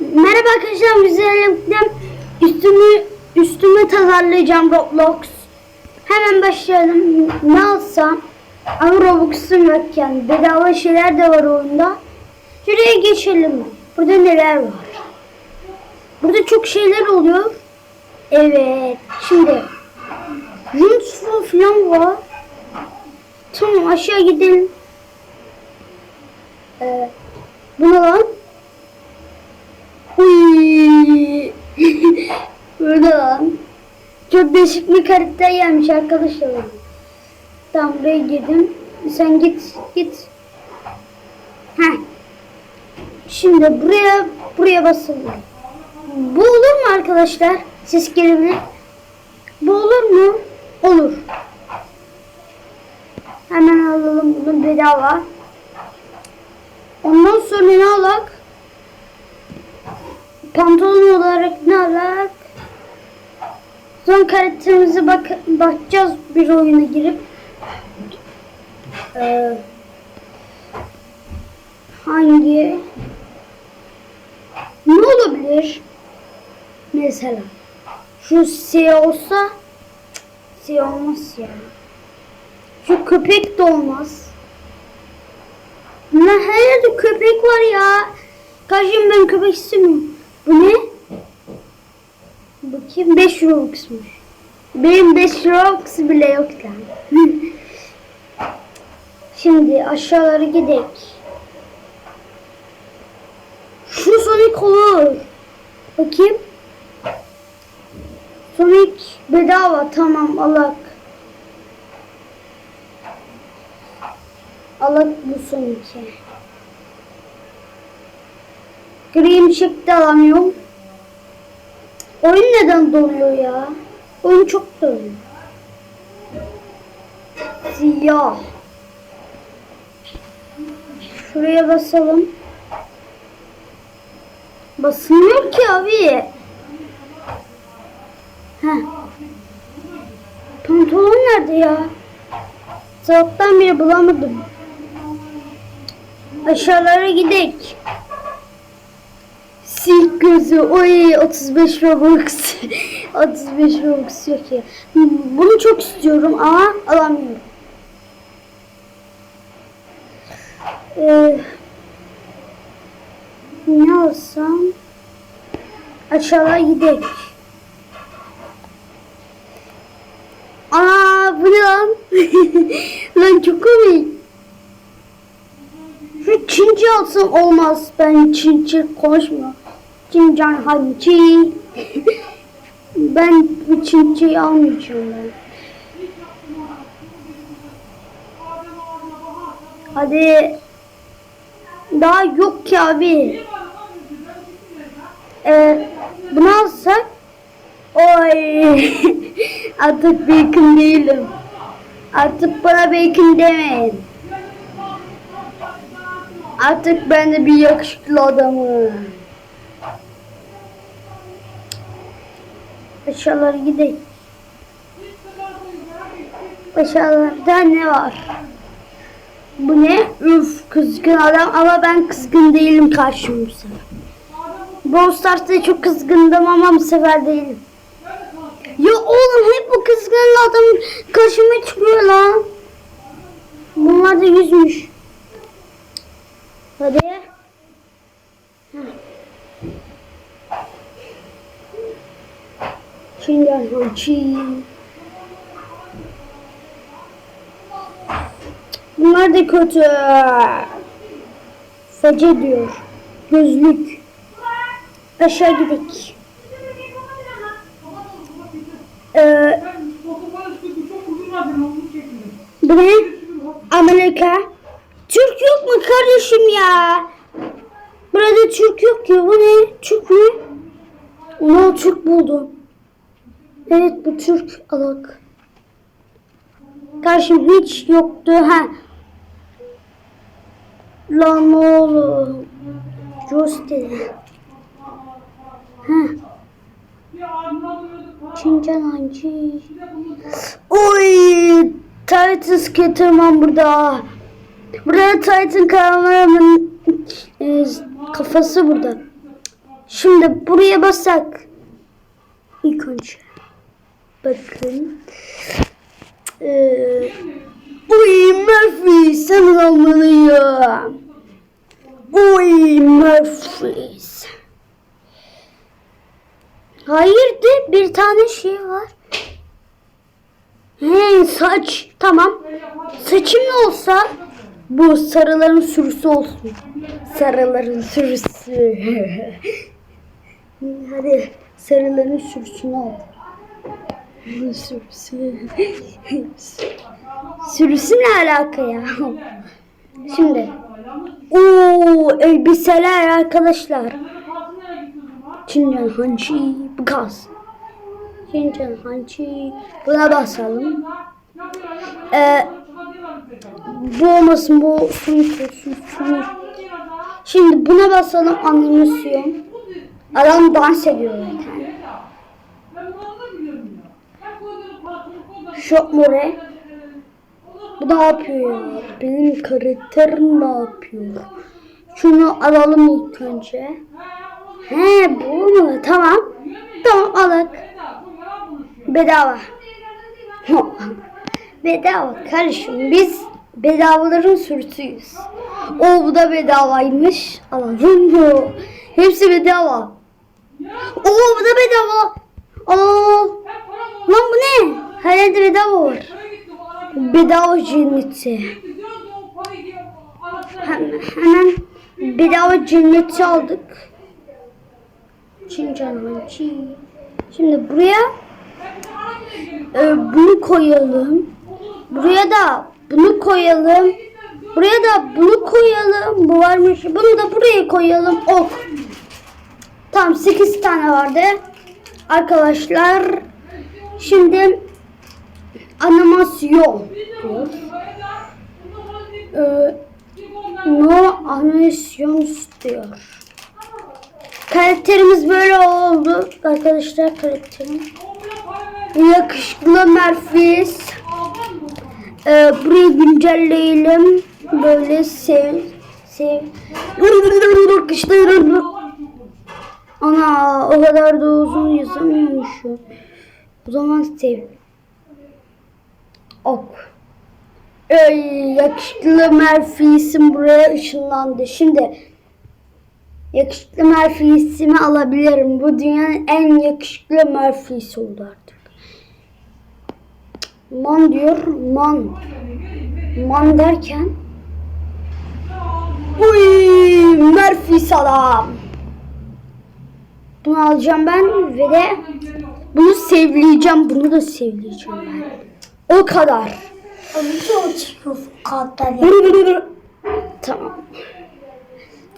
Merhaba arkadaşlar güzellikle üstümü üstümü tasarlayacağım Roblox. Hemen başlayalım. Ne alsam? Ama Roblox'um yok yani. Bedava şeyler de var oyunda. Şuraya geçelim. Burada neler var? Burada çok şeyler oluyor. Evet. Şimdi Rooms falan var. Tamam aşağı gidelim. Ee, bu ne lan? Uy. Burada lan. Çok değişik bir karakter gelmiş arkadaşlar. Tamam buraya girdim. Sen git git. Heh. Şimdi buraya buraya basalım. Bu olur mu arkadaşlar? Ses gelebilir. Bu olur mu? Olur. Hemen alalım bunu bedava. Ondan sonra ne alak? Pantolon olarak ne alak? Son karakterimize bak bakacağız bir oyuna girip. Ee, hangi? Ne olabilir? Mesela şu siyah olsa siyah olmaz ya. Şu köpek de olmaz. Ne her yerde köpek var ya. Kardeşim ben köpek istemiyorum. Bu ne? Bakayım 5 Robux'muş. Benim 5 Robux bile yok lan. Şimdi aşağılara gidelim. Şu Sonic olur. Bakayım. Sonic bedava tamam alak. Alak bu Sonic'i. Green çıktı alamıyorum. Oyun neden donuyor ya? Oyun çok donuyor. Siyah. Şuraya basalım. Basılmıyor ki abi. Heh. Pantolon nerede ya? Sabahtan beri bulamadım. Aşağılara gidek. Silk gözü. Oy 35 Robux. 35 Robux yok ya. Bunu çok istiyorum ama alamıyorum. Ee, ne alsam? Aşağıya gidelim. Aa bu ne lan? lan çok komik. Şu Çinci alsam olmaz. Ben Çinci konuşmuyorum. Çincan Hançi. ben Çinçiyi almayacağım ben. Hadi. Daha yok ki abi. Ee, bunu alsak. Oy. Artık bacon değilim. Artık bana bacon demeyin. Artık ben de bir yakışıklı adamım. Aşağılara gidelim. Aşağılarda ne var? Bu ne? Üf kızgın adam ama ben kızgın değilim karşımıza. Brawl Stars'ta çok kızgındım ama bu sefer değilim. Ya oğlum hep bu kızgın adam karşıma çıkıyor lan. Bunlar da yüzmüş. Hadi. Heh. Şimdi Hançi. Bunlar da kötü. Fece diyor. Gözlük. Aşağı gidelim. Ee, bu ne? Amerika. Türk yok mu kardeşim ya? Burada Türk yok ki. Bu ne? Türk mü? Ona Türk buldum. Evet bu Türk alak. Karşım hiç yoktu. Ha. Lan oğlum. Josti. Ha. Çincan hangi? Oy! Titus Caterman burada. Burada Titan kahramanın e, kafası burada. Şimdi buraya basak. İlk önce. Bakın. Ee, Uy Murphy sen olmalıyım. Uy Murphy. Hayır de bir tane şey var. He saç tamam. Saçım olsa bu sarıların sürüsü olsun. Sarıların sürüsü. Hadi sarıların sürüsünü al. Sürüsü. Sürüsü ne alaka ya? Şimdi. Oo elbiseler arkadaşlar. Çincan Hançi gaz. Çincan Hançi buna basalım. Ee, bu olmasın bu suyut olsun suyut. Şimdi buna basalım animasyon. Adam dans ediyor zaten. Şok more. Bu ne yapıyor ya? Benim karakterim ne yapıyor? Şunu alalım ilk önce. He bu mu? Tamam. Tamam alak. Bedava. bedava kardeşim biz bedavaların sürüsüyüz. O bu da bedavaymış. Alalım mı? Hepsi bedava. Oo bu da bedava. Aa, lan bu ne? Her yerde bedava var. Bedava cenneti. Hemen, hemen bedava cenneti aldık. Çincan Hançi. Şimdi buraya e, bunu koyalım. Buraya da bunu koyalım. Buraya da bunu koyalım. Bu varmış. Bunu da buraya koyalım. Ok. Tamam 8 tane vardı. Arkadaşlar şimdi animasyon diyor. Ee, no animasyon diyor. Karakterimiz böyle oldu. Arkadaşlar karakterim. Yakışıklı Merfis. Ee, burayı güncelleyelim. Böyle sev. Sev. Ana o kadar da uzun yazamıyormuşum. O zaman sev. Ok. Ey, yakışıklı Merfis'im buraya ışınlandı. Şimdi yakışıklı Merfis'imi alabilirim. Bu dünyanın en yakışıklı Merfis'i oldu artık. Man diyor, man. Man derken Uy, Merfis adam. Bunu alacağım ben ve de bunu sevleyeceğim. Bunu da sevleyeceğim ben. O kadar. Çok çıkıyor kalpten. Tamam.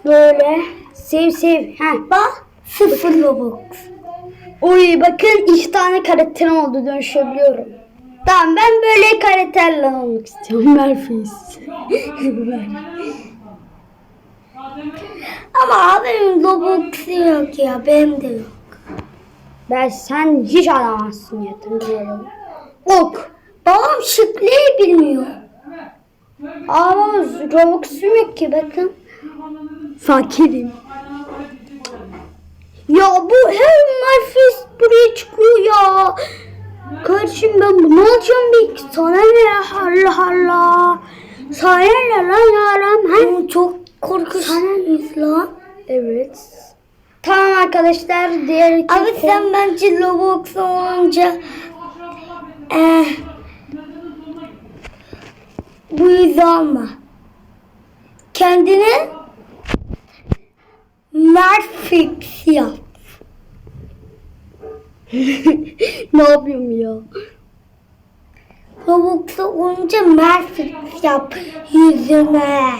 Böyle sev sev. Heh. Bak sıfır robux. Uy bakın iki tane karakterim oldu dönüşebiliyorum. Tamam ben böyle karakterle olmak istiyorum. Merfis. Ama benim robux yok ya benim de yok. ben sen hiç alamazsın diyorum. Ok. Babam şifreyi bilmiyor. Ama Robux'um yok ki bakın. Fakirim. Ya bu her Merfis buraya çıkıyor ya. Kardeşim ben bunu alacağım bir sana ne Allah Allah. Sana ne lan yaram? Bu çok korkunç. lan. Evet. Tamam arkadaşlar diğer Abi sen bence robux olunca eh, bu yüzü alma. Kendine Netflix yap. ne yapıyorum ya? Robux olunca Netflix yap yüzüne.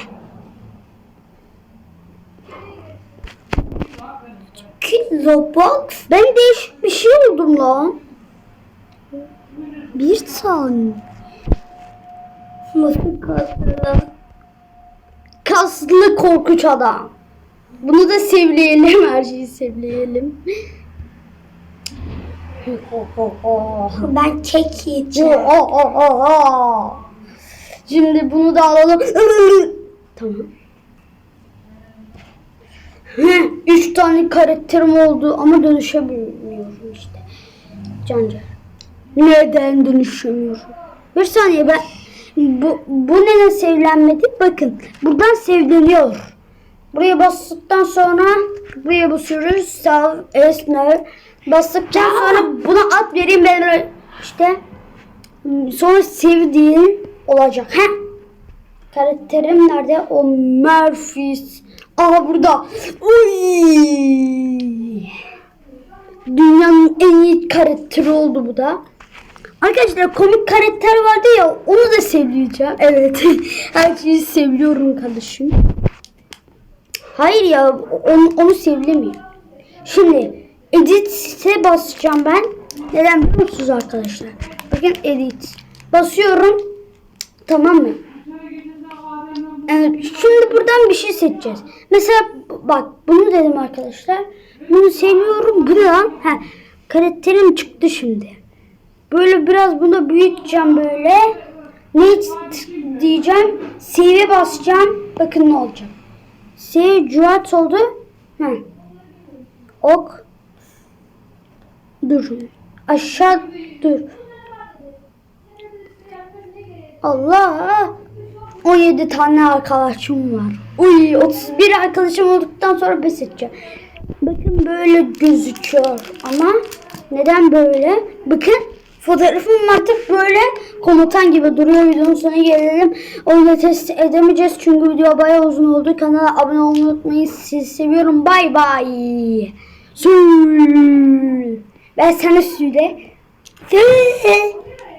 Çünkü Robux Ben değişik bir şey oldum lan. Bir saniye. Nasıl kaslı? Kaslı korkunç adam. Bunu da sevleyelim. Her şeyi sevleyelim. Ben kek yiyeceğim. Şimdi bunu da alalım. tamam. Üç tane karakterim oldu ama dönüşemiyorum işte. Cancı. Neden dönüşemiyorum? Bir saniye ben bu, bu neden sevlenmedi? Bakın buradan sevleniyor. Buraya bastıktan sonra buraya basıyoruz. Sağ esmer. Bastıktan sonra buna at vereyim ben işte sonra sevdiğin olacak. Heh. Karakterim nerede? O Murphys. Aha burada. Uy. Dünyanın en iyi karakteri oldu bu da. Arkadaşlar komik karakter vardı ya onu da sevleyeceğim. Evet. Her şeyi seviyorum kardeşim. Hayır ya onu, onu sevlemiyorum. Şimdi edit'e basacağım ben. Neden biliyor arkadaşlar? Bakın edit. Basıyorum. Tamam mı? Evet, şimdi buradan bir şey seçeceğiz. Mesela bak bunu dedim arkadaşlar. Bunu seviyorum. Bu ne lan? Ha, karakterim çıktı şimdi. Böyle biraz bunu büyüteceğim böyle. Ne diyeceğim? Save'e basacağım. Bakın ne olacak. Save cuart oldu. Ha. Ok. Dur. Aşağı dur. Allah. 17 tane arkadaşım var. Uy 31 arkadaşım olduktan sonra pes edeceğim. Bakın böyle gözüküyor ama neden böyle? Bakın fotoğrafım artık böyle komutan gibi duruyor. Videonun sonuna gelelim. Onu da test edemeyeceğiz çünkü video bayağı uzun oldu. Kanala abone olmayı unutmayın. Sizi seviyorum. Bay bay. Sül. Ben sana söyle. Sül.